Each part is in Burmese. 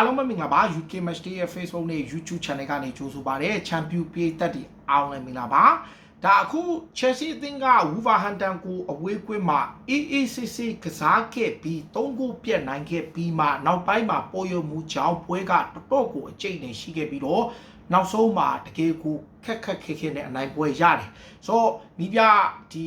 အားလုံးပဲမင်္ဂလာပါ UK Match Day ရဲ့ Facebook နဲ့ YouTube Channel ကနေကြိုဆိုပါရစေ Champion ပြည်သက်တွေအားလုံးလည်းမင်္ဂလာပါဒါအခု Chelsea အသင်းက Wolverhampton ကိုအဝေးကွင်းမှာ AACC ကစားခဲ့ပြီး3ဂိုးပြတ်နိုင်ခဲ့ပြီးမှနောက်ပိုင်းမှာပေါ်ရမှုကြောင့်ပွဲကတော်တော်ကိုအကျိတ်နဲ့ရှိခဲ့ပြီးတော့နောက်ဆုံးမှာတကယ်ကိုခက်ခက်ခဲခဲနဲ့အနိုင်ပွဲရတယ်ဆိုတော့နီးပြဒီ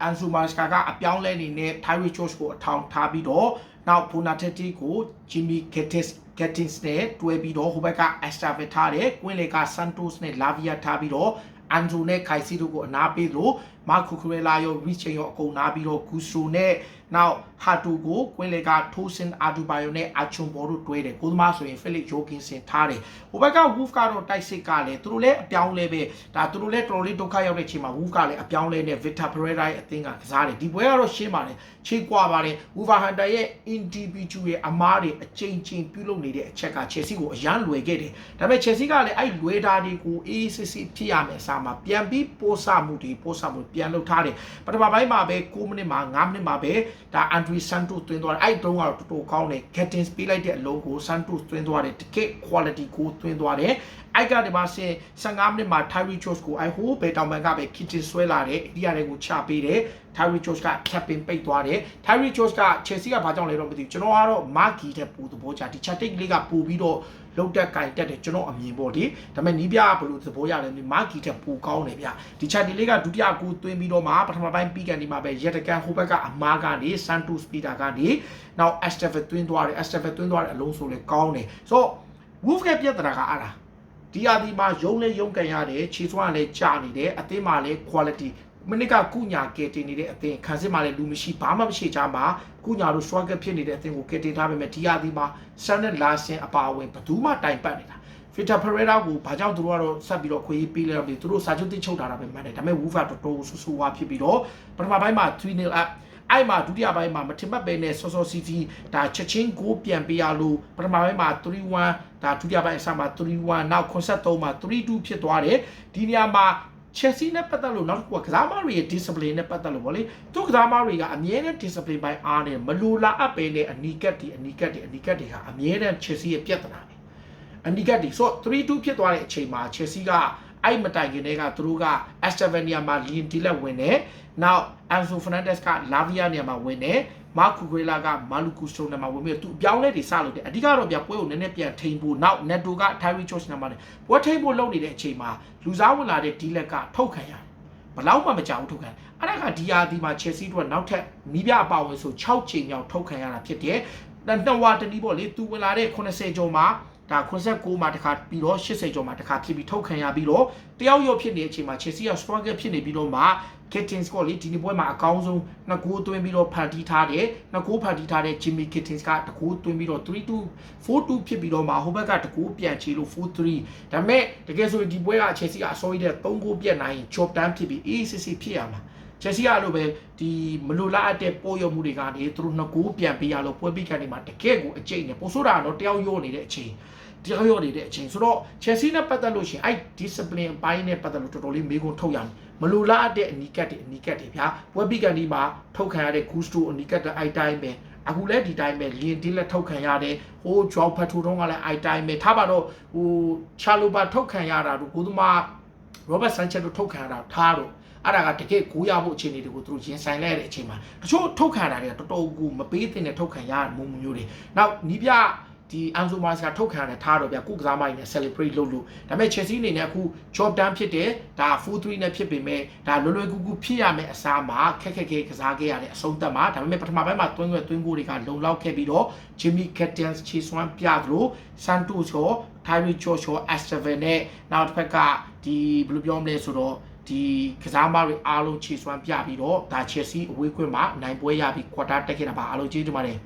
အန်ဆူမာစကာကအပြောင်းလဲနေနဲ့ Tyree George ကိုအထောင်ထားပြီးတော့ နောက် Bonateti ကို Jimmy Gettins Gettins နဲ့တွဲပြီးတော့ဟိုဘက်က Estevez ထားတယ်ကွင်းလေက Santos နဲ့ Lavia ထားပြီးတော့အန်ဂျိုနဲ့ခိုင်စီတို့ကိုအနာပေးလို့မာကူခရလာရောရီချင်ရောအကုန်နာပြီးတော့ဂူဆူနဲ့ နောက်ဟာတူကိုကွင်းလေကထိုးစင်အာဒူဘိုင်ယိုနဲ့အာချွန်ဘော်တို့တွဲတယ်ကိုသမားဆိုရင်ဖိလစ်ယိုကင်စင်ထားတယ်ဟိုဘက်က Wolf ကတော့တိုက်စစ်ကလည်းသူတို့လည်းအပြောင်းလဲပဲဒါသူတို့လည်းတော်တော်လေးဒုက္ခရောက်တဲ့အချိန်မှာ Wolf ကလည်းအပြောင်းလဲနဲ့ Victor Pereira ရဲ့အသင်းကကစားတယ်ဒီပွဲကတော့ရှင်းပါတယ်ခြေကွာပါတယ် Wolverhampton ရဲ့ individual ရဲ့အမားတွေအချိန်ချင်းပြုလုပ်နေတဲ့အချက်က Chelsea ကိုအရန်လွယ်ခဲ့တယ်ဒါပေမဲ့ Chelsea ကလည်းအဲ့လွယ်တာတွေကိုအေးစစ်စစ်ဖြစ်ရမယ်အစားမှာပြန်ပြီးပို့ဆမှုတွေပို့ဆမှုပြန်လုပ်ထားတယ်ပထမပိုင်းမှာပဲ9မိနစ်မှာ9မိနစ်မှာပဲဒါ Andre Santos သွင်းသွားတယ်အဲ့တုန်းကတော့တော်တော်ကောင်းတယ် Gettins ပေးလိုက်တဲ့အလုံးကို Santos သွင်းသွားတယ်တကယ် quality ကိုသွင်းသွားတယ်အိုက်ကဒီမှာဆင်15မိနစ်မှာ Tyree George ကိုအိုက်ဟိုးဘယ်တောင်ပန်ကပဲ kitchen ဆွဲလာတယ်ဒီရတဲ့ကိုချပေးတယ် Tyree George က captain ပိတ်သွားတယ် Tyree George က Chelsea ကဘာကြောင့်လဲတော့မသိဘူးကျွန်တော်ကတော့ Marky တဲ့ပူသဘောချဒီ chatting လေးကပူပြီးတော့ လုတ်တက်ကင်တက်တယ်ကျွန်တော်အမြင်ပေါ့ဒီဒါပေမဲ့နီးပြဘယ်လိုသဘောရလဲမာကီတက်ပူကောင်းတယ်ဗျဒီ chatting လေးကဒုတိယကူသွင်းပြီးတော့မှပထမပိုင်းပြီးကန်ဒီမှာပဲရက်တကန်ဟိုဘက်ကအမားကနေ Santos Peter ကနေနောက် Estevez သွင်းသွားတယ် Estevez သွင်းသွားတဲ့အလုံးဆိုလေကောင်းတယ်ဆိုတော့ Wolf ကပြဿနာကအားလားဒီအဒီမှာယုံလဲယုံကန်ရတယ်ခြေစွမ်းလည်းကြာနေတယ်အသင်းမှာလည်း quality မနစ်ကကုညာကဲတင်နေတဲ့အသင်းခန်းစစ်မှာလည်းလူမရှိဘာမှမရှိကြမှာကုညာတို့ struggle ဖြစ်နေတဲ့အသင်းကိုကဲတင်ထားပေမဲ့ဒီအဒီမှာဆန်နဲ့လာဆင်အပါအဝင်ဘယ်သူမှတိုင်ပတ်နေတာ Victor Pereira ကိုဘာကြောင့်သူတို့ကတော့ဆက်ပြီးတော့ခွေးပေးလဲတော့ပြီသူတို့စာချုပ်တိချုပ်ထားတာပဲမှန်တယ်ဒါပေမဲ့ Wolf ကတော်တော်ဆူဆူဝါဖြစ်ပြီးတော့ပထမပိုင်းမှာ3-0 up အဲ့မှာဒုတိယပိုင်းမှာမထင်မှတ်ပဲနဲ့စောစောစီစီဒါချက်ချင်းကိုပြန်ပေးရလို့ပထမပိုင်းမှာ3-1ဒါဒုတိယပိုင်းအစမှာ3-1နောက်83မှာ3-2ဖြစ်သွားတယ်ဒီနေရာမှာ Chelsea နဲ့ပတ်သက်လို့နောက်တစ်ခုကကစားမတွေရဲ့ discipline နဲ့ပတ်သက်လို့ဗောလေသူကစားမတွေကအမြဲတမ်း discipline ပိုင်းအားနဲ့မလိုလားအပ်ပဲနဲ့အနီကတ်တွေအနီကတ်တွေအနီကတ်တွေဟာအမြဲတမ်း Chelsea ရဲ့ပြဿနာပဲအနီကတ်တွေဆို3-2ဖြစ်သွားတဲ့အချိန်မှာ Chelsea ကအဲ့မတိုင်ခင်တည်းကသူတို့က Estevania မှာ Leon Dillard ဝင်တယ်နောက် Enzo Fernandez က Lavia နေရာမှာဝင်တယ် မာကူဂရေလာကမာလူကူစတိုနေမှာဝင်ပြီးသူအပြောင်းလဲတွေစလုပ်တယ်အဓိကတော့ဗျပွဲကိုနည်းနည်းပြန်ထိန်ဖို့နောက် Neto က Tyree George နေမှာတယ်ပွဲထိန်ဖို့လုပ်နေတဲ့အချိန်မှာလူစားဝင်လာတဲ့ဒီလက်ကထုတ်ခံရတယ်ဘလောက်မှမကြောက်ထုတ်ခံအဲ့ဒါကဒီယာဒီမှာ Chelsea တို့ကနောက်ထပ်နီးပြအပါဝင်ဆို6ချိန်မြောက်ထုတ်ခံရတာဖြစ်တယ်နှစ်ဝါတနည်းပေါ့လေသူဝင်လာတဲ့80ကျော်မှာ ဒါ89မှာတခါပြီးတော့80ကျော်မှာတခါဖြစ်ပြီးထုတ်ခံရပြီးတော့တယောက်ရော့ဖြစ်နေတဲ့အချိန်မှာ Chelsea က struggle ဖြစ်နေပြီးတော့မှ Kittens ကလေဒီနေ့ပွဲမှာအကောင်းဆုံးနှစ်ဂိုးသွင်းပြီးတော့ဖန်တီးထားတယ်နှစ်ဂိုးဖန်တီးထားတဲ့ Jimmy Kittens ကတကူသွင်းပြီးတော့3-2 4-2ဖြစ်ပြီးတော့မှဟိုဘက်ကတကူပြန်ချေလို့4-3ဒါပေမဲ့တကယ်ဆိုရင်ဒီပွဲက Chelsea ကအစောကြီးတဲ့3ဂိုးပြတ်နိုင်ရင် job done ဖြစ်ပြီး ACC ဖြစ်ရမှာ Chelsea ကလို့ပဲဒီမလိုလားအပ်တဲ့ပိုးရမှုတွေကနေသူတို့နှစ်ကိုပြန်ပေးရလို့ပွဲပြီးကနေမှာတကယ့်ကိုအကျိတ်နဲ့ပိုဆိုးတာတော့တယောက်ရော့နေတဲ့အချိန်တယောက်ရော့နေတဲ့အချိန်ဆိုတော့ Chelsea နဲ့ပတ်သက်လို့ရှိရင်အဲ့ discipline အပိုင်းနဲ့ပတ်သက်လို့တော်တော်လေးမေးခွန်းထုတ်ရမယ်မလိုလားအပ်တဲ့အနီကတ်တွေအနီကတ်တွေဗျာပွဲပြီးကနေမှာထုတ်ခံရတဲ့ Gusto အနီကတ်တဲ့အဲ့တိုင်းပဲအခုလည်းဒီတိုင်းပဲလင်းတင်းလက်ထုတ်ခံရတယ်ဟိုဂျောက်ဖတ်ထူတုံးကလည်းအဲ့တိုင်းပဲထားပါတော့ဟိုချာလိုပါထုတ်ခံရတာတို့ကိုသမား Robert Sanchez တို့ထုတ်ခံရတာထားတော့ အဲ့ဒါကတကယ်ကိုရဖို့အခြေအနေတွေကိုသူတို့ရင်ဆိုင်လိုက်ရတဲ့အချိန်မှာတချို့ထုတ်ခံတာတွေကတော်တော်ကိုမပေးသင့်တဲ့ထုတ်ခံရမှုမျိုးတွေနောက်နီးပြဒီအန်ဆိုမာစကထုတ်ခံရတယ်ထားတော့ဗျကုကစားမိုင်းနဲ့ celebrate လုပ်လို့ဒါပေမဲ့ Chelsea အနေနဲ့အခု job done ဖြစ်တယ်ဒါ4-3နဲ့ဖြစ်ပေမဲ့ဒါလွယ်လွယ်ကူကူဖြစ်ရမယ်အစားမှာခက်ခက်ခဲကစားခဲ့ရတဲ့အဆုံးသတ်မှာဒါပေမဲ့ပထမပိုင်းမှာတွင်းွယ်တွင်းကိုတွေကလုံလောက်ခဲ့ပြီးတော့ Jimmy Cattens ချေစွမ်းပြသလို Santos ရော Tyree George ရော Estevez နဲ့နောက်တစ်ဖက်ကဒီဘယ်လိုပြောမလဲဆိုတော့ ဒီကစားမတွေအားလုံးခြေစွမ်းပြပြီးတော့ဒါ Chelsea အဝေးခွင့်မှာနိုင်ပွဲရပြီး quarter တက်ခဲ့တာပါအားလုံးကျေးဇူးတင်ပါတယ်